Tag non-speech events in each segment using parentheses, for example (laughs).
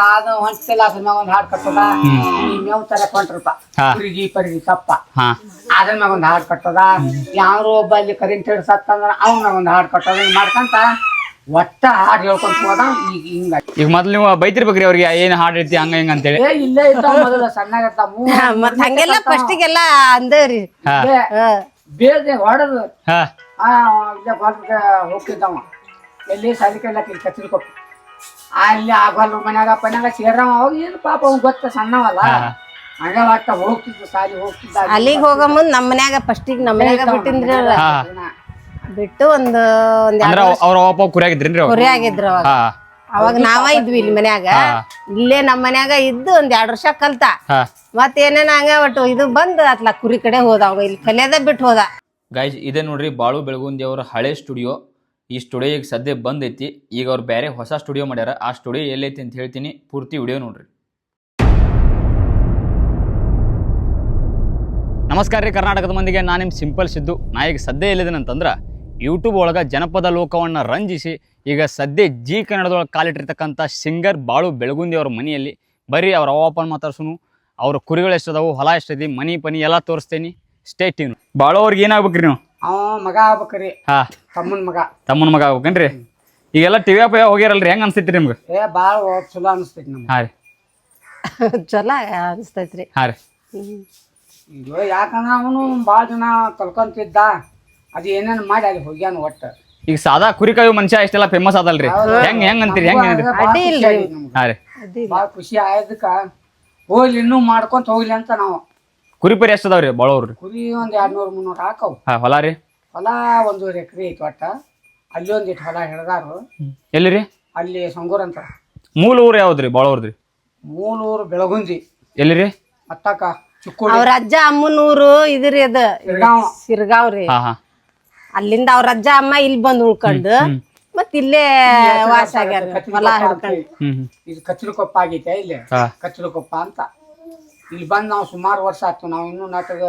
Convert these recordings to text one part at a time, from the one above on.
ಅದು ಹೊಂಟಿಲ್ಲ ಅದ್ರ ಮ್ಯಾಗ ಒಂದ್ ಹಾಡ್ ಕಟ್ಟದ? ಮೇವ್ ತರ ಕೊಂಟ್ರಪ್ಪ ಹಾ. ಕುರಿಗಿ ಪರಿಗಿ ತಪ್ಪ ಹಾ. ಅದ್ರ ಮ್ಯಾಗ ಒಂದ್ ಹಾಡ್ ಕಟ್ಟದ? ಯಾರು ಒಬ್ಬ ಅಲ್ಲಿ ಕರೆಂಟ್ ಹಿಡ್ಸತ್ತಂದ್ರ ಅವ್ನ ಒಂದ್ ಹಾಡ್ ಕಟ್ಟದ? ಹಿಂಗ್ ಮಾಡ್ಕಂತ ಒಟ್ಟ ಹಾಡ್ ಹೇಳ್ಕೊಂತ ಹೋದ ಈಗ ಹಿಂಗ ಈಗ ಮೊದ್ಲು ನೀವು ಬೈತಿರ್ಬೇಕ್ರಿ ಅವ್ರಿಗೆ ಏನ್ ಹಾಡ್ ಇರ್ತಿ ಹಂಗ ಹಿಂಗ ಅಂತೇಳಿ. ಏ ಇಲ್ಲೇ ಇರ್ತಾವ ಮೊದಲ ಸಣ್ಣಗ ಇರ್ತಾವ ಮತ್ ಹಂಗೆಲ್ಲ ಫಸ್ಟಿಗೆಲ್ಲ ಅಂದವ್ರಿ. ಹಾ. ಬೇರೆ ಹೊಡೆದು. ಹಾ. ಆ ಇಲ್ಲೇ ಹೊಲಕ್ಕೆ ಹೋಗ್ತಿದ್ದವ. ಎಲ್ಲಿ ಸಾಲಿಕೆಲ್ಲ ಕತ್ತಿರ್ಕೊಪ್ಪ ಅಲ್ಲಿ ಆ ಹೊಲ ಮನ್ಯಾಗ ಪನ್ಯಾಗ ಸೇರವ ಅವಾಗ ಏನು ಪಾಪ ಅವ್ನು ಗೊತ್ತ ಸಣ್ಣವಲ್ಲ. ಹಂಗ ಒಟ್ಟ ಹೋಗ್ತಿದ್ದ ಸಾಲಿ ಹೋಗ್ತಿದ್ದ ಅಲ್ಲಿಗೆ ಹೋಗ ಮುಂದ್ ನಮ್ ಮನ್ಯಾಗ ಫಸ್ಟಿಗೆ ನಮ್ ಮನ್ಯಾಗ ಬಿಟ್ಟು ಒಂದು ಒಂದ್ ಅಂದ್ರ ಅವ್ರ ಅಪ್ಪ ಕುರಿಯಾಗಿದ್ರೇನ್ರಿ ಅವ್ರು? ಕುರಿ ಆಗಿದ್ರ ಅವಾಗ. ಹಾ. ಅವಾಗ ನಾವ ಇದ್ವಿ ಇಲ್ಲಿ ಮನ್ಯಾಗ. ಇಲ್ಲೇ ನಮ್ ಮನ್ಯಾಗ ಇದ್ದು ಒಂದ್ ಎರಡ್ ವರ್ಷ ಕಲ್ತ. ಹಾ. ಮತ್ ಏನೇನ ಹಂಗ ಒಟ್ಟು ಇದು ಬಂದ್ ಅತ್ಲ ಕುರಿ ಕಡೆ ಹೋದ ಅವ ಇಲ್ಲಿ ಕಲಿಯದ ಬಿಟ್ಟು ಹೋದ. ಗೈಸ್ ಇದೆ ನೋಡ್ರಿ ಬಾಳು ಬೆಳಗುಂದಿ ಅವ್ರ ಹಳೆ ಸ್ಟುಡಿಯೋ ಈ ಸ್ಟುಡಿಯೋ ಈಗ ಸದ್ಯ ಬಂದೈತಿ. ಈಗ ಅವ್ರು ಬೇರೆ ಹೊಸ ಸ್ಟುಡಿಯೋ ಮಾಡ್ಯಾರ. ಆ ಸ್ಟುಡಿಯೋ ಎಲ್ಲೈತಿ ಅಂತ ಹೇಳ್ತೀನಿ. ಪೂರ್ತಿ ವಿಡಿಯೋ ನೋಡ್ರಿ. ನಮಸ್ಕಾರ ರೀ ಕರ್ನಾಟಕದ ಮಂದಿಗೆ. ನಾನು ನಿಮ್ಮ ಸಿಂಪಲ್ ಸಿದ್ದು. ನಾ ಈಗ ಸದ್ಯ ಎಲ್ಲಿದ್ದೀನಂತಂದ್ರೆ ಯೂಟ್ಯೂಬ್ ಒಳಗೆ ಜನಪದ ಲೋಕವನ್ನು ರಂಜಿಸಿ ಈಗ ಸದ್ಯ ಜಿ ಕನ್ನಡದೊಳಗೆ ಕಾಲಿಟ್ಟಿರ್ತಕ್ಕಂಥ ಸಿಂಗರ್ ಬಾಳು ಬೆಳಗುಂದಿ ಅವ್ರ ಮನೆಯಲ್ಲಿ. ಬರೀ ಅವ್ರ ಅವಪ್ಪನ ಮಾತಾಡ್ಸುನು. ಅವ್ರ ಕುರಿಗಳು ಎಷ್ಟದಾವು ಹೊಲ ಎಷ್ಟೈತಿ ಮನಿ ಪನಿ ಎಲ್ಲ ತೋರಿಸ್ತೀನಿ. ಸ್ಟೇ ಟ್ಯೂನ್ ಬಾಳು ಅವ್ರಿಗೆ ಏನಾಗ್ಬೇಕ್ರಿ ನೀವು? ಅವ ಮಗ ಆಗ್ಬೇಕ್ರಿ. ಹಾ. ತಮ್ಮನ್ ಮಗ. ತಮ್ಮನ ಮಗ ಆಗ್ಬೇಕನ್ರಿ? ಈಗೆಲ್ಲ ಟಿವಿ ಅಪ್ಪ ಹೋಗಿರಲ್ರಿ ಹೆಂಗ್ ಅನ್ಸೈತಿ ನಿಮ್ಗೆ? ಏ ಬಾಳ ಚಲೋ ಅನಿಸ್ತೈತಿ ನಮ್ಗೆ. ಹಾ ರೀ. (laughs) ಚಲೋ ಅನಿಸ್ತೈತ್ರಿ. ಹಾ ರೀ. ಇದು ಯಾಕಂದ್ರ ಅವನು ಬಾಳ ಜನ ಕಲ್ಕೊಂತಿದ್ದ. ಅದು ಏನೇನ್ ಮಾಡಿ ಅಲ್ಲಿ ಹೋಗ್ಯಾನ ಒಟ್ಟ. ಈಗ ಸಾದಾ ಕುರಿಕಾಯಿ ಮನುಷ್ಯ ಇಷ್ಟೆಲ್ಲ ಫೇಮಸ್ ಅದಲ್ರಿ ಹೆಂಗ್ ಹೆಂಗ್ ಅಂತೀರಿ? ಹೆಂಗ್ ಏನಿದೆ ಅಡ್ಡಿ ಇಲ್ರಿ. ಹಾ ರೀ. ಅದಿ ಬಾಳ ಖುಷಿ ಆಯ್ದಕ್ಕ ಹೋಗ್ಲಿ ಇನ್ನೂ ಮಾಡ್ಕೊಂತ ಹೋಗ್ಲಿ ಅಂತ ನಾವು ಕುರಿ ಪರಿ ಎಷ್ಟು ಅದಾವ್ರಿ ಬಾಳವ್ರಿ ಕುರಿ ಒಂದ್ ಎರಡ್ ನೂರ್ ಮುನ್ನೂರ್ ಹಾಕವು. ಹಾ ಹೊಲ ರೀ? ಹೊಲ ಒಂದೂವರೆ ಎಕರೆ ಐತಿ ಒಟ್ಟ. ಅಲ್ಲಿ ಒಂದ್ ಇಟ್ಟು ಹೊಲ ಹಿಡ್ದಾರು. ಎಲ್ಲಿ ರೀ? ಅಲ್ಲಿ ಸಂಗೂರ್ ಅಂತ. ಮೂಲ ಊರು ಯಾವ್ದ್ರಿ ಬಾಳವ್ರದ್ರಿ ಮೂಲೂರು ಬೆಳಗುಂಜಿ. ಎಲ್ಲಿ ರೀ? ಮತ್ತಕ್ಕ ಚಿಕ್ಕೋಡಿ. ಅವ್ರ ಅಜ್ಜ ಅಮ್ಮನೂರು ಇದ್ರಿ ಅದ ಸಿರ್ಗಾಂವ. ಸಿರ್ಗಾವ್ ರೀ. ಹಾ ಹಾ. ಅಲ್ಲಿಂದ ಅವ್ರ ಅಜ್ಜ ಅಮ್ಮ ಇಲ್ಲಿ ಬಂದ್ ಉಳ್ಕೊಂಡು ಮತ್ ಇಲ್ಲೇ ವಾಸ ಆಗ್ಯಾರ ಹೊಲ ಹಿಡ್ಕೊಂಡು. ಹ್ಮ್ ಹ್ಮ್. ಇದು ಕಚ್ಚಲಕೊಪ್ಪ ಆಗೈತೆ ಇಲ್ಲಿ. ಹಾ. ಕಚ್ಚಲಕೊಪ್ಪ ಅಂತ. ಇಲ್ಲಿ ಬಂದು ನಾವು ಸುಮಾರು ವರ್ಷ ಆಯ್ತು. ನಾವು ಇನ್ನೂ ನಾಟಕ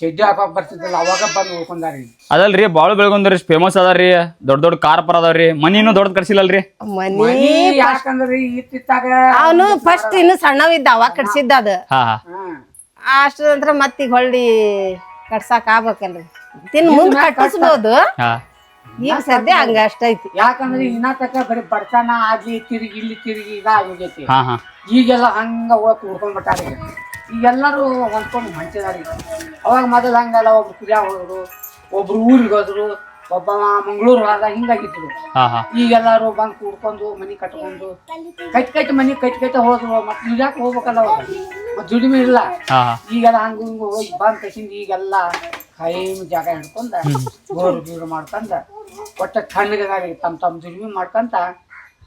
ಚಡ್ಡಿ ಹಾಕೋಕ್ ಬರ್ತಿದ್ದಿಲ್ಲ. ಅವಾಗ ಬಂದು ಉಳ್ಕೊಂಡಾರಿ. ಅದಲ್ರಿ ಬಾಳು ಬೆಳಗೊಂದ್ರಿ ಫೇಮಸ್ ಅದಾರಿ ದೊಡ್ಡ ದೊಡ್ಡ ಕಾರ್ ಪರ ಅದಾವ್ರಿ ಮನಿನೂ ದೊಡ್ಡ ಕಟ್ಸಿಲ್ಲಲ್ರಿ? ಮನಿ ಮನಿ ಯಾಕಂದ್ರೆ ಇತ್ತಿತ್ತಾಗ ಅವನು ಫಸ್ಟ್ ಇನ್ನು ಸಣ್ಣವಿದ್ದ ಅವಾಗ ಕಟ್ಸಿದ್ದ ಅದ. ಹಾ. ಅಷ್ಟ ನಂತರ ಮತ್ತೀಗ ಹೊಳ್ಳಿ ಕಟ್ಸಾಕ್ ಆಗ್ಬೇಕಲ್ರಿ. ತಿನ್ ಮುಂದ್ ಕಟ್ಟಿಸ್ಬೋದು. ಹಾ. ಈಗ ಸದ್ಯ ಹಂಗ ಅಷ್ಟೈತಿ ಯಾಕಂದ್ರೆ ಇನ್ನ ತಕ ಬರೀ ಬಡತನ ಆಗ್ಲಿ ತಿರುಗಿ ಇಲ್ಲಿ ತಿರುಗಿ ಇದ ಆಗೋಗೈತಿ ಹಾ ಹಾ. ಈಗೆಲ್ಲ ಹಂಗ ಹೋಗಿ ಉಳ್ಕೊಂಡ್ಬಿಟ್ಟಾರ. ಈಗೆಲ್ಲರೂ ಹೊಂದ್ಕೊಂಡು ಹೊಂಟಿದಾರೆ. ಅವಾಗ ಮೊದಲು ಹಂಗಲ್ಲ ಒಬ್ರು ಕುರಿಯಾಗ ಹೋದ್ರು ಒಬ್ರು ಊರಿಗೆ ಹೋದ್ರು ಒಬ್ಬ ಮಂಗಳೂರು ಹೋದ ಹಿಂಗಾಗಿದ್ರು ಹಾ ಹಾ. ಈಗೆಲ್ಲರೂ ಬಂದು ಕೂಡ್ಕೊಂಡು ಮನಿ ಕಟ್ಕೊಂಡು ಕಟ್ ಕಟ್ ಮನಿ ಕಟ್ ಕಟ್ಟಿ ಹೋದ್ರು. ಮತ್ತೆ ದುಡ್ಯಾಕ ಹೋಗ್ಬೇಕಲ್ಲ ಅವಾಗ ಮತ್ತೆ ದುಡಿಮೆ ಇಲ್ಲ. ಹಾ ಹಾ. ಈಗೆಲ್ಲ ಹಂಗ ಹಿಂಗ ಹೋಗಿ ಬಂದ್ ಕಸಿಂದ ಈಗೆಲ್ಲ ಕೈ ಜಾಗ ಹಿಡ್ಕೊಂಡ ಬೋರು ಗೀರು ಮಾಡ್ಕೊಂಡ ಒಟ್ಟ ತಣ್ಣಗದಾರಿ ತಮ್ಮ ತಮ್ಮ ದುಡಿಮೆ ಮಾಡ್ಕೊಂತ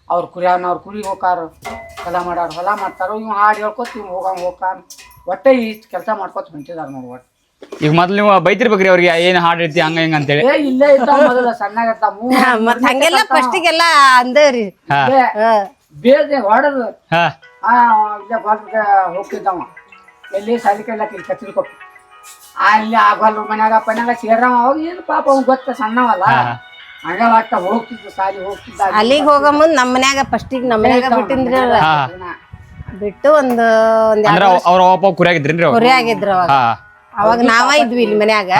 ಅವ್ರ ಕುರಿಯವ್ನ ಅವ್ರ ಕುರಿ ಹೋಗಾರ ಹೊಲ ಮಾಡಾರ ಹೊಲ ಮಾಡ್ತಾರ ಇವ್ ಹಾಡು ಹೇಳ್ಕೊತ ಇವ್ ಹೋಗ ಹೋಗಾರ ಒಟ್ಟ ಇಷ್ಟು ಕೆಲಸ ಮಾಡ್ಕೊತ ಹೊಂಟಿದಾರ ನೋಡಿ ಒಟ್ಟು. ಈಗ ಮೊದ್ಲು ನೀವು ಬೈತಿರ್ಬೇಕ್ರಿ ಅವ್ರಿಗೆ ಏನ್ ಹಾಡು ಇರ್ತಿ ಹಂಗ ಹಿಂಗ ಅಂತೇಳಿ. ಏ ಇಲ್ಲೇ ಇರ್ತಾವ ಮೊದಲ ಸಣ್ಣಗ ಇರ್ತಾವ ಮತ್ ಹಂಗೆಲ್ಲ ಫಸ್ಟಿಗೆಲ್ಲ ಅಂದವ್ರಿ. ಹಾ. ಬೇರೆ ಹೊಡೆದು. ಹಾ. ಆ ಇಲ್ಲೇ ಹೊಲಕ್ಕೆ ಹೋಗ್ತಿದ್ದವ ಎಲ್ಲಿ ಸಾಲಿಕೆಲ್ಲ ಕತ್ತಿರ್ಕೊಪ್ಪ ಅಲ್ಲಿ ಆ ಹೊಲ ಮನ್ಯಾಗ ಪನ್ಯಾಗ ಸೇರವ ಅವಾಗ ಏನು ಪಾಪ ಅವ್ನ್ ಗೊತ್ತ ಸಣ್ಣವಲ್ಲ ಹೋಗ್ತಿದ್ದ ಸಾಲಿ ಹೋಗ್ತಿದ್ದ. ಅಲ್ಲಿಗ್ ಹೋಗ ಮುಂದ್ ನಮ್ಮ ಮನ್ಯಾಗ ಫಸ್ಟಿಗೆ ನಮ್ ಮನ್ಯಾಗ ಬಿಟ್ಟಿನ್ರಿ ಅವ್ರ ಹಾ. ಬಿಟ್ಟು ಒಂದು ಒಂದ್ ಅಂದ್ರ ಅವ್ರ ಅಪ್ಪ ಕುರಿಯಾಗಿದ್ರೇನ್ರಿ ಅವ್ರು? ಕುರಿ ಆಗಿದ್ರ ಅವಾಗ. ಹಾ. ಅವಾಗ ನಾವ ಇದ್ವಿ ಇಲ್ಲಿ ಮನ್ಯಾಗ.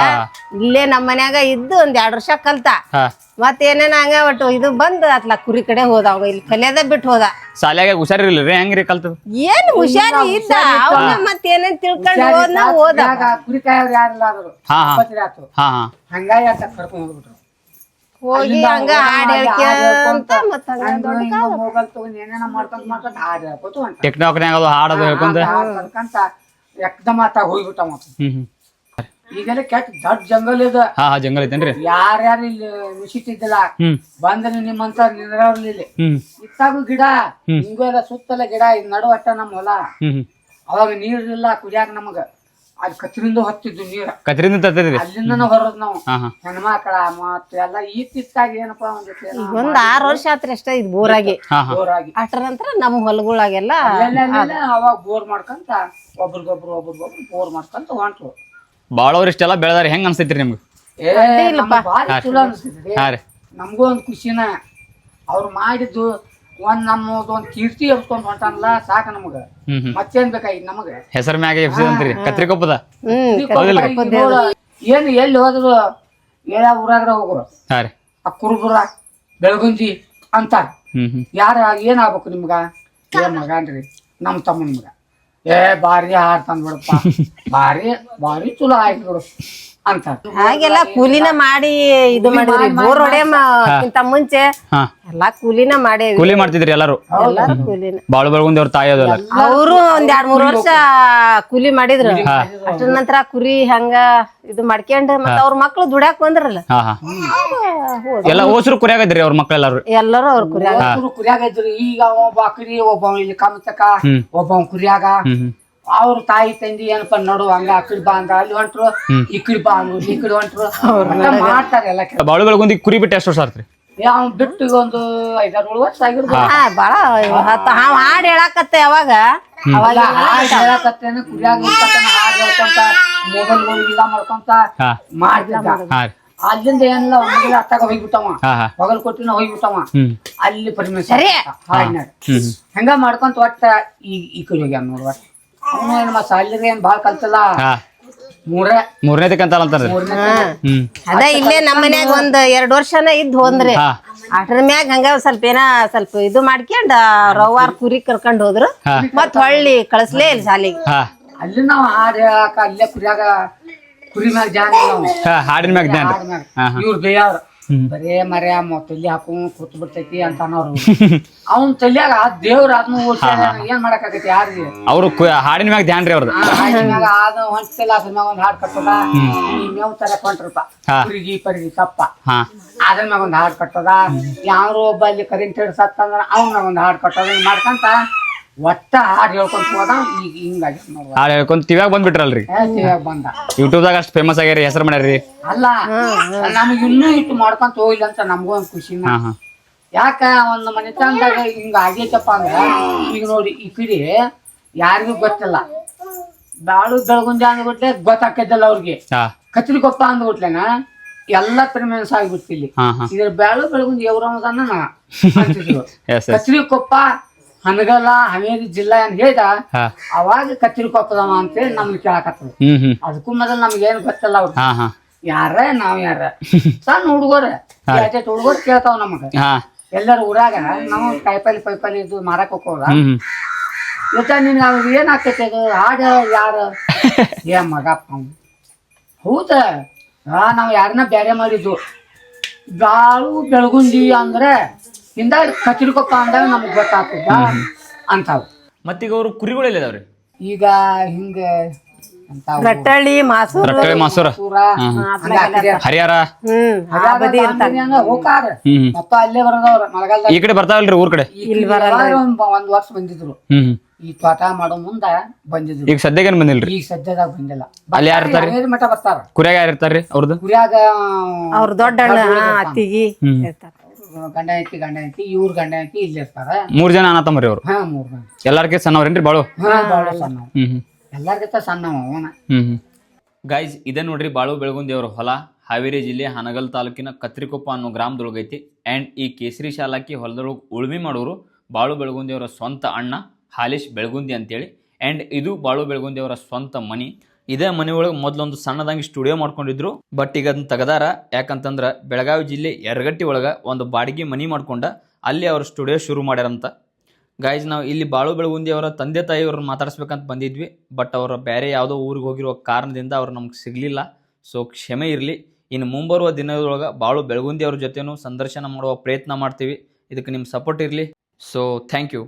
ಇಲ್ಲೇ ನಮ್ಮ ಮನ್ಯಾಗ ಇದ್ದು ಒಂದ್ ಎರಡ್ ವರ್ಷ ಕಲ್ತ. ಹಾ. ಮತ್ ಏನೇನ ಹಂಗ ಒಟ್ಟು ಇದು ಬಂದ್ ಅತ್ಲ ಕುರಿ ಕಡೆ ಹೋದ ಅವಾಗ ಇಲ್ಲಿ ಕಲಿಯದ ಬಿಟ್ಟು ಹೋದ. ಶಾಲ್ಯಾಗ ಹುಷಾರಿರ್ಲಿಲ್ಲ ರೀ ಹೆಂಗ್ರಿ ಕಲ್ತು ಏನ್ ಹುಷಾರಿ ಇದ್ದ? ಅವನ ಮತ್ ಏನೇನ್ ತಿಳ್ಕೊಂಡು ಹೋದ್ನ ಹೋದ. ಮನ್ಯಾಗ ಕುರಿ ಕಾಯೋರು ಯಾರಿಲ್ಲ ಆದ್ರು. ಹಾ ಹಾ. ಇಪ್ಪತ್ತ್ರಿ ಆತು ಹಾ ಹಾ. ಹಂಗಾಗಿ ಅಂತ ಕರ್ಕೊಂಡ್ ಹೋಗ್ಬಿಟ್ರು. ಹೋಗಿ ಹಂಗ ಹಾಡ್ ಹೇಳ್ಕೊಂತ ಮತ್ತ ಮತ್ ಹಂಗ ಹಂಗ ದೊಡ್ಡ ಹಿಂಗ ಮೊಬೈಲ್ ತಗೊಂಡ್ ಏನೇನ ಮಾಡ್ಕೊಂತ ಮಾಡ್ಕೊಂತ ಹಾಡ್ ಹೇಳ್ಕೊತ ಹೊಂಟ ಟಿಕ್ಟಾಕ್ನ್ಯಾಗ ಅದು ಹಾಡೋದು ಹೇಳ್ಕೊಂತ. ಎಕ್ದಮ್ ಆತ ಹೋಗ್ಬಿಟ್ಟ ಮತ್ತ. ಈಗೆಲ್ಲ ಕೆಟ್ಟ ದೊಡ್ಡ ಜಂಗಲ್ ಇದ. ಹಾ ಹಾ ಜಂಗಲ್ ಐತೇನ್ರಿ? ಯಾರ್ಯಾರು ಇಲ್ಲಿ ನುಸಿತಿದ್ದಿಲ್ಲ ಬಂದ್ರೆ ನಿಮ್ಮಂತ ನಿಂದ್ರವ್ರಲ್ಲಿ ಹ್ಮ್. ಇತ್ತಾಗೂ ಗಿಡ. ಹಿಂಗೂ ಎಲ್ಲ ಸುತ್ತಲ ಗಿಡ ಇದ್ ನಡು ಅಟ್ಟ ನಮ್ಮ ಹೊಲ. ಹ್ಮ್ ನೀರ್ ಅವಾಗ ನೀರಿಲ್ಲ ಕುಡಿಯಾಕ ನಮಗ. ಅದ್ ಕತ್ರಿಂದ ಹತ್ತಿದ್ದು ನೀರ. ಕತ್ರಿಂದ ತರ್ತದ್ರಿ ಅಲ್ಲಿಂದನ ಹೊರದ್ ನಾವು. ಹಾ ಹಾ. ಹೆಣ್ಮಕ್ಳ ಮತ್ತ ಎಲ್ಲ ಈತಿತ್ತಾಗ ಏನಪ್ಪಾ ಒಂದ್ ಒಂದ್ ಆರ್ ವರ್ಷ ಆತ್ರಿ ಅಷ್ಟ ಇದ್ ಬೋರಾಗಿ. ಹಾ ಹಾ. ಬೋರಾಗಿ. ಅಟ್ರ ನಂತರ ನಮ್ ಹೊಲಗಳಾಗೆಲ್ಲ ಅಲ್ಲೆಲ್ಲ ಅವಾಗ ಬೋರ್ ಮಾಡ್ಕೊಂತ ಒಬ್ರಿಗೊಬ್ರು ಒಬ್ರಿಗೊಬ್ರು ಬೋರ್ ಮಾಡ್ಕೊಂತ ಹೊಂಟ್ರು. ಬಾಳವ್ರ ಇಷ್ಟೆಲ್ಲ ಬೆಳೆದಾರ ಹೆಂಗ್ ಅನ್ಸೈತ್ರಿ ನಿಮ್ಗೆ? ಏ ನಮ್ಗ್ ಬಾರಿ ಚಲೋ ಅನ್ಸ್ತೈತಿ ಹಾ ರೀ. ನಮಗೂ ಒಂದು ಖುಷಿನ. ಅವ್ರು ಮಾಡಿದ್ದು ಒಂದ್ ನಮ್ಮದು ಒಂದ್ ಕೀರ್ತಿ ಎಬ್ಸ್ಕೊಂಡ್ ಹೊಂಟಾನಲ್ಲ ಸಾಕ ನಮಗ. ಹ್ಮ್ ಹ್ಮ್. ಮತ್ತೇನ್ ಬೇಕಾಗಿ ನಮಗ? ಹೆಸರು ಮ್ಯಾಗ ಎಬ್ಸಿದ್ರಿ ಕತ್ರಿಕೊಪ್ಪದ ಹ್ಮ್ ಏನ್ ಎಲ್ಲಿ ಹೋದ್ರು ಏಳ ಊರಾಗ್ರ ಹೋಗ್ರು. ಹಾ ರೀ. ಆ ಕುರುಬುರ ಬೆಳಗುಂಜಿ ಅಂತಾರ. ಹ್ಮ್ ಹ್ಮ್. ಯಾರ ಏನ್ ಆಗ್ಬೇಕು ನಿಮ್ಗ? ಏ ಮಗನ್ರಿ ನಮ್ ತಮ್ಮನ ಮಗ ಏ ಬಾರಿ ಹಾಡ್ ಬಿಡಪ್ಪ ಬಾರಿ (laughs) ಬಾರಿ ಚಲೋ ಆಯ್ತು ಬಿಡು. ಹಾಗೆಲ್ಲ ಕೂಲಿನ ಮಾಡಿ ಇದು ಮಾಡಿದ್ರಿ ಬೋರ್ ಹೊಡೆಯಕ್ಕಿಂತ ಮುಂಚೆ ಹಾ. ಎಲ್ಲಾ ಕೂಲಿನ ಮಾಡಿ ಕೂಲಿ ಮಾಡ್ತಿದ್ರಿ ಎಲ್ಲಾರು? ಎಲ್ಲಾರು ಕೂಲಿನ. ಬಾಳು ಬೆಳಗುಂದಿ ಅವ್ರ ತಾಯಿ ಅದಲ್ಲ ಅವರು ಒಂದ್ ಎರಡ್ ಮೂರ್ ವರ್ಷ ಕೂಲಿ ಮಾಡಿದ್ರು. ಅಷ್ಟ್ರ ನಂತರ ಕುರಿ ಹಂಗ ಇದು ಮಾಡ್ಕೊಂಡ್ ಮತ್ತ ಅವ್ರ ಮಕ್ಳು ದುಡ್ಯಾಕ್ ಬಂದ್ರಲ್ಲ. ಹಾ. ಎಲ್ಲ ಓಸರು ಕುರಿಯಾಗಿದ್ರಿ ಅವ್ರ ಮಕ್ಕಳೆಲ್ಲಾರು ಎಲ್ಲರೂ? ಅವ್ರ ಕುರಿಯಾಗ. ಇದ್ರು. ಈಗ ಒಬ್ಬ ಕುರಿ ಒಬ್ಬ ಇಲ್ಲಿ ಕಮತಕ. ಒಬ್ಬ ಕುರಿಯಾಗ. ಅವ್ರ ತಾಯಿ ತಂದಿ ಏನಪ್ಪ ನೋಡು ಹಂಗ ಆ ಕಡೆ ಬಾ ಅಂದ್ರ ಅಲ್ಲಿ ಹೊಂಟ್ರು ಈ ಕಡೆ ಬಾ ಅಂದ್ರು ಈ ಕಡೆ ಹೊಂಟ್ರು. ಮಾಡ್ತಾರೆ ಎಲ್ಲ ಕೆಲಸ. ಬಾಳು ಬೆಳಗುಂದಿ ಕುರಿ ಬಿಟ್ಟು ಎಷ್ಟು ವರ್ಷ ಆತ್ರಿ? ಅವ್ನ್ ಬಿಟ್ಟು ಈಗ ಒಂದು ಐದಾರು ಏಳು ವರ್ಷ ಆಗಿರ್ಬೋದು. ಹಾ. ಬಾಳ ಹತ್ತ ಹಾವ್ ಹಾಡ್ ಹೇಳಾಕತ್ತ ಯಾವಾಗ ಅವಾಗ ಎಲ್ಲ ಹಾಡ್ ಹೇಳಕತ್ತೇನೆ ಕುರಿಯಾಗ ಇರ್ತಕ್ಕಂಥ ಹಾಡ್ ಹೇಳ್ಕೊಂತ ಮೊಬೈಲ್ ಇಲ್ಲ ಮಾಡ್ಕೊಂತ ಹಾ. ಮಾಡ್ತಿದ್ದ. ಹಾ ರೀ. ಅಲ್ಲಿಂದ ಏನಿಲ್ಲ ಒಂದಿನ ಅತ್ತಾಗ ಹೋಗ್ಬಿಟ್ಟವ. ಹಾ ಹಾ. ಹೊಗಲ್ ಕೊಟ್ಟಿನ ಹೋಗ್ಬಿಟ್ಟವ. ಹ್ಮ್. ಅಲ್ಲಿ ಹಾಡ್ನಾಗ ಹ್ಮ್. ಹಂಗ ಮಾಡ್ಕೊಂತ ಒಟ್ಟ ಈ ಈ ಕಡೆ ಹೋಗ್ಯಾನ ನೋಡ್ ಒಟ್ಟ ಅವನು ಏನ್ ಮತ್ತ ಸಾಲಿದ್ರೆ ಏನ್ ಬಾಳ್ ಕಲ್ತಲ್ಲ? ಹಾ. ಮೂರೇ. ಮೂರನೇದಕ್ಕೆ ಅಂತಾರಂತಾರ್ರಿ ಮೂರನೇ ಹ್ಮ್. ಅದ ಇಲ್ಲೇ ನಮ್ಮ ಮನ್ಯಾಗ ಒಂದ್ ಎರಡ್ ವರ್ಷನ ಇದ್ ಹೋದ್ರಿ. ಹಾ. ಅದ್ರ ಮ್ಯಾಗ ಹಂಗ ಸ್ವಲ್ಪ ಏನ ಸ್ವಲ್ಪ ಇದು ಮಾಡ್ಕೊಂಡ್ ರವಾರ್ ಕುರಿ ಕರ್ಕೊಂಡ್ ಹೋದ್ರು. ಹಾ. ಮತ್ ಹೊಳ್ಳಿ ಕಳಿಸ್ಲೇ ಇಲ್ಲ ಶಾಲಿಗೆ ಹಾ. ಅಲ್ಲಿ ನಾವು ಹಾಡ್ ಅಲ್ಲೇ ಕುರಿಯಾಗ ಕುರಿ ಮ್ಯಾಗ ಜಾಗ ನಾವು ಹಾ ಹಾಡಿನ ಮ್ಯಾಗ ಧ್ಯಾನ ಹಾಡ್ ಮ್ಯಾಗ. ಹಾ ಹಾ. ಇವ್ರ ಬೇಯಾರ ಹ್ಮ್. ಬರೇ ಮರ್ಯ ತಲೆ ಹಾಕು ಕೂತ್ ಬಿಡ್ತೈತಿ ಅಂತ ಅನ್ನೋರು ಅವ್ನ ತಲ್ಯಾಗ ದೇವ್ರ ಅದನ್ನ ಏನ್ ಮಾಡಕ್ಕಾಗೈತಿ ಯಾರಿಗೆ? ಅವ್ರು ಹಾಡಿನ ಮ್ಯಾಗ ಧ್ಯಾನ ರೀ ಅವ್ರದ್ದು ಅದು ಹೊಂಟಿಲ್ಲ ಅದ್ರ ಮ್ಯಾಗ ಒಂದ್ ಹಾಡ್ ಕಟ್ಟದ. ಮೇವ್ ತರಕ್ ಹೊಂಟ್ರಪ್ಪ. ಕುರಿಗಿ ಪರಿಗಿ ಕಪ್ಪ ಹಾ. ಅದ್ರ ಮ್ಯಾಗ ಒಂದ್ ಹಾಡ್ ಕಟ್ಟದ. ಯಾರು ಒಬ್ಬ ಅಲ್ಲಿ ಕರೆಂಟ್ ಹಿಡ್ಸತ್ತಂದ್ರ ಅವ್ನ ಒಂದ್ ಹಾಡ್ ಕಟ್ಟದ. ಮಾಡ್ಕಂತ? ಒಟ್ಟ ಹಾಡ್ ಹೇಳ್ಕೊಂತ ಹೋದ ಈಗ ಹಿಂಗಾಗಿ ನೋಡುವ ಹಾಡು ಹೇಳ್ಕೊಂಡ್ ಟಿವ್ಯಾಗ ಬಂದ್ಬಿಟ್ರಲ್ರಿ. ಬಂದ. ಯೂಟ್ಯೂಬ್ದಾಗ ಅಷ್ಟು ಫೇಮಸ್ ಆಗ್ಯಾರಿ ಹೆಸರು ಮಾಡ್ಯಾರಿ. ಅಲ್ಲ ನಮಗ್ ಇನ್ನೂ ಇಟ್ಟು ಮಾಡ್ಕೊಂತ ಹೋಗಿಲ್ಲ ಅಂತ ನಮಗೂ ಒಂದ್ ಯಾಕ ಒಂದ್ ಮನೆತನದಾಗ ಹಿಂಗ ಆಗೈತಪ್ಪ ಅಂದ್ರ ಈಗ ನೋಡಿ ಈ ಕಡೆ ಯಾರಿಗೂ ಗೊತ್ತಿಲ್ಲ. ಬಾಳು ಬೆಳಗುಂಜ ಅಂದ್ಬಿಟ್ಲೆ ಗೊತ್ತಾಕೈತಲ್ಲ ಅವ್ರಿಗೆ. ಹಾ. ಕತ್ರಿಕೊಪ್ಪ ಅಂದ್ಬಿಟ್ಲೆನ ಎಲ್ಲ ಪ್ರಿಮೆನ್ಸ್ ಆಗ್ಬಿಡ್ತಿಲ್ಲಿ ಇದ್ರ ಬ್ಯಾಳು ಬೆಳಗುಂಜ ಎಸ್ ಕತ್ರಿಕೊಪ್ಪ ಹನಗಲ ಹಮೇರಿ ಜಿಲ್ಲಾ ಅಂತ ಹೇಳಿದ? ಹಾ. ಅವಾಗ ಕತ್ರಿಕೊಪ್ಪದವ ಅಂತೇಳಿ ನಮ್ಗೆ ಹ್ಮ್ ಹ್ಮ್. ಅದಕ್ಕೂ ಮೊದಲು ನಮ್ಗೆ ಏನ್ ಗೊತ್ತಿಲ್ಲ ಅವ್ರು. ಹಾ ಹಾ. ಯಾರ ನಾವ್ ಯಾರ? ಸಣ್ಣ ಹುಡುಗರ. ಹುಡುಗರು ಕೇಳ್ತಾವ ನಮಗ. ಎಲ್ಲರೂ ಎಲ್ಲರ ಊರಾಗ ನಾವು ಕಾಯಿಪಲ್ಲೆ ಪೈಪಲ್ಲೆ ಇದು ಮಾರಕ್ ಹೋಗೋದ ಹ್ಮ್ ಹ್ಮ್. ಇವತ್ತ ಅವ್ರು ಏನ್ ಆಕೈತಿ ಅದು? ಹಾಡ ಯಾರ? (laughs) ಏ ಮಗಪ್ಪ. ಅವ್ನು ಹೌದ? ಹಾ ನಾವು ಯಾರನ್ನ ಬ್ಯಾರೆ ಮಾಡಿದ್ವು. ಬಾಳು ಬೆಳಗುಂದಿ ಅಂದ್ರೆ ಹಿಂದ ಕಚ್ಚಿಡ್ಕೊಪ್ಪ ಅಂದಾಗ ನಮಗ್ ಗೊತ್ತಾಗ್ತದ ಅಂತಾವ್. ಮತ್ತೀಗ ಅವರು ಕುರಿಗಳು ಎಲ್ಲಿದಾವ್ರಿ? ಈಗ ಹಿಂಗ ಅಂತಾವ್. ರಟ್ಟಳ್ಳಿ ಮಾಸೂರು. ಮಾಸೂರ. ಹಂಗ ಹ್ಮ್ ಹ್ಮ್. ಮತ್ತ ಅಲ್ಲೇ ಬರೋದವ್ರ ಮಳೆಗಾಲದಾಗ ಈ ಕಡೆ ಬರ್ತಾವಲ್ರಿ ಊರ್ ಕಡೆ? ಈ ಒಂದ್ ಒಂದ್ ವರ್ಷ ಬಂದಿದ್ರು. ಹ್ಮ್ ಹ್ಮ್. ಈ ತೋಟ ಮಾಡೋ ಮುಂದ ಬಂದಿದ್ರು. ಈಗ ಸದ್ಯಕ್ಕೆ ಏನ್ ಬಂದಿಲ್ರಿ? ಈಗ ಸದ್ಯದಾಗ ಬಂದಿಲ್ಲ. ಅಲ್ಲಿ ಯಾರ್ ಮಠ ಬರ್ತಾರ? ಕುರಿಯಾಗ ಯಾರು ಇರ್ತಾರ್ರಿ ಅವ್ರದ್ದು ಕುರಿಯಾಗ ಅವ್ರ ದೊಡ್ಡ ಅಣ್ಣ ಅತ್ತಿಗಿ ಹ್ಮ್. ಇರ್ತಾರ. ಗಂಡ ಐತಿ ಗಂಡ ಐತಿ ಇವ್ರ ಗಂಡ ಐತಿ ಇಲ್ಲಿ ಇರ್ತಾರ. ಮೂರ್ ಜನ ಅಣ್ಣ ತಮ್ಮರಿ ಅವ್ರು ಹಾ ಮೂರ್ ಗಂಡ ಎಲ್ಲಾರ್ಗೆ ಸಣ್ಣವ್ರೇನ್ರಿ ಬಾಳು? ಹಾ ಬಾಳ ಸಣ್ಣ ಹ್ಮ್ ಹ್ಮ್. ಎಲ್ಲಾರ್ಗಿಂತ ಸಣ್ಣವ ಅವನ. ಹ್ಮ್ ಹ್ಮ್. ಗೈಸ್ ಇದೇ ನೋಡ್ರಿ ಬಾಳು ಬೆಳಗುಂದಿ ಅವ್ರ ಹೊಲ. ಹಾವೇರಿ ಜಿಲ್ಲೆ ಹನಗಲ್ ತಾಲೂಕಿನ ಕತ್ರಿಕೊಪ್ಪ ಅನ್ನೋ ಗ್ರಾಮದೊಳಗೈತಿ ಆ್ಯಂಡ್ ಈ ಕೇಸರಿ ಶಾಲಾಕಿ ಹೊಲದೊಳಗೆ ಉಳುಮೆ ಮಾಡೋರು ಬಾಳು ಬೆಳಗುಂದಿಯವರ ಸ್ವಂತ ಅಣ್ಣ ಹಾಲೇಶ್ ಬೆಳಗುಂದಿ ಅಂತೇಳಿ. ಆ್ಯಂಡ್ ಇದು ಬಾಳು ಬೆಳಗುಂದಿಯವರ ಸ್ವಂತ ಮನಿ. ಇದೇ ಮನೆ ಒಳಗೆ ಮೊದಲೊಂದು ಸಣ್ಣದಾಗಿ ಸ್ಟುಡಿಯೋ ಮಾಡ್ಕೊಂಡಿದ್ರು ಬಟ್ ಈಗ ಅದನ್ನ ತೆಗದಾರ. ಯಾಕಂತಂದ್ರೆ ಬೆಳಗಾವಿ ಜಿಲ್ಲೆ ಎರಗಟ್ಟಿ ಒಳಗೆ ಒಂದು ಬಾಡಿಗೆ ಮನಿ ಮಾಡ್ಕೊಂಡ ಅಲ್ಲಿ ಅವ್ರ ಸ್ಟುಡಿಯೋ ಶುರು ಮಾಡ್ಯಾರಂತ. ಗಾಯ್ಸ್ ನಾವು ಇಲ್ಲಿ ಬಾಳು ಬೆಳಗುಂದಿ ಅವರ ತಂದೆ ತಾಯಿಯವ್ರನ್ನ ಮಾತಾಡ್ಸ್ಬೇಕಂತ ಬಂದಿದ್ವಿ ಬಟ್ ಅವರ ಬೇರೆ ಯಾವುದೋ ಊರಿಗೆ ಹೋಗಿರೋ ಕಾರಣದಿಂದ ಅವ್ರು ನಮ್ಗೆ ಸಿಗಲಿಲ್ಲ. ಸೊ ಕ್ಷಮೆ ಇರಲಿ. ಇನ್ನು ಮುಂಬರುವ ದಿನದೊಳಗೆ ಬಾಳು ಬೆಳಗುಂದಿ ಅವ್ರ ಜೊತೆನೂ ಸಂದರ್ಶನ ಮಾಡುವ ಪ್ರಯತ್ನ ಮಾಡ್ತೀವಿ. ಇದಕ್ಕೆ ನಿಮ್ಮ ಸಪೋರ್ಟ್ ಇರಲಿ. So thank you